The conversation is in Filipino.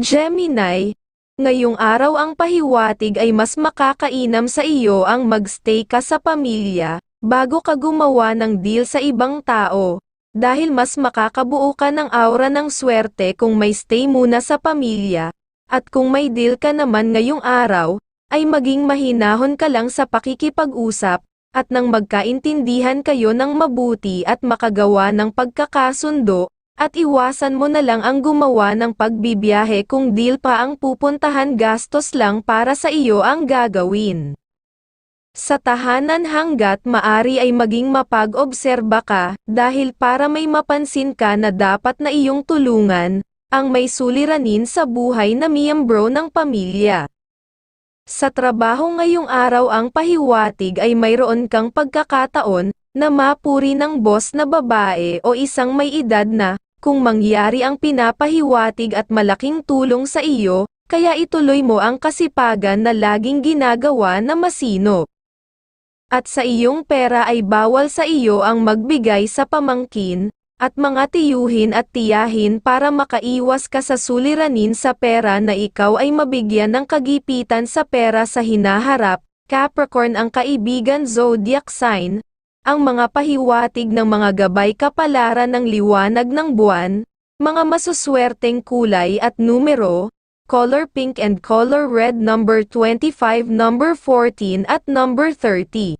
Gemini, ngayong araw ang pahiwatig ay mas makakainam sa iyo ang magstay ka sa pamilya, bago ka gumawa ng deal sa ibang tao. Dahil mas makakabuo ka ng aura ng swerte kung may stay muna sa pamilya, at kung may deal ka naman ngayong araw, ay maging mahinahon ka lang sa pakikipag-usap, at nang magkaintindihan kayo ng mabuti at makagawa ng pagkakasundo, at iwasan mo na lang ang gumawa ng pagbibiyahe kung deal pa ang pupuntahan gastos lang para sa iyo ang gagawin. Sa tahanan hanggat maari ay maging mapag-obserba ka, dahil para may mapansin ka na dapat na iyong tulungan, ang may suliranin sa buhay na miyembro ng pamilya. Sa trabaho ngayong araw ang pahiwatig ay mayroon kang pagkakataon, na mapuri ng boss na babae o isang may edad na, kung mangyari ang pinapahiwatig at malaking tulong sa iyo, kaya ituloy mo ang kasipagan na laging ginagawa na masinop. At sa iyong pera ay bawal sa iyo ang magbigay sa pamangkin, at mga tiyuhin at tiyahin para makaiwas ka sa suliranin sa pera na ikaw ay mabigyan ng kagipitan sa pera sa hinaharap, Capricorn ang kaibigan zodiac sign, ang mga pahiwatig ng mga gabay kapalaran ng liwanag ng buwan, mga masuswerteng kulay at numero, color pink and color red number 25 number 14 at number 30.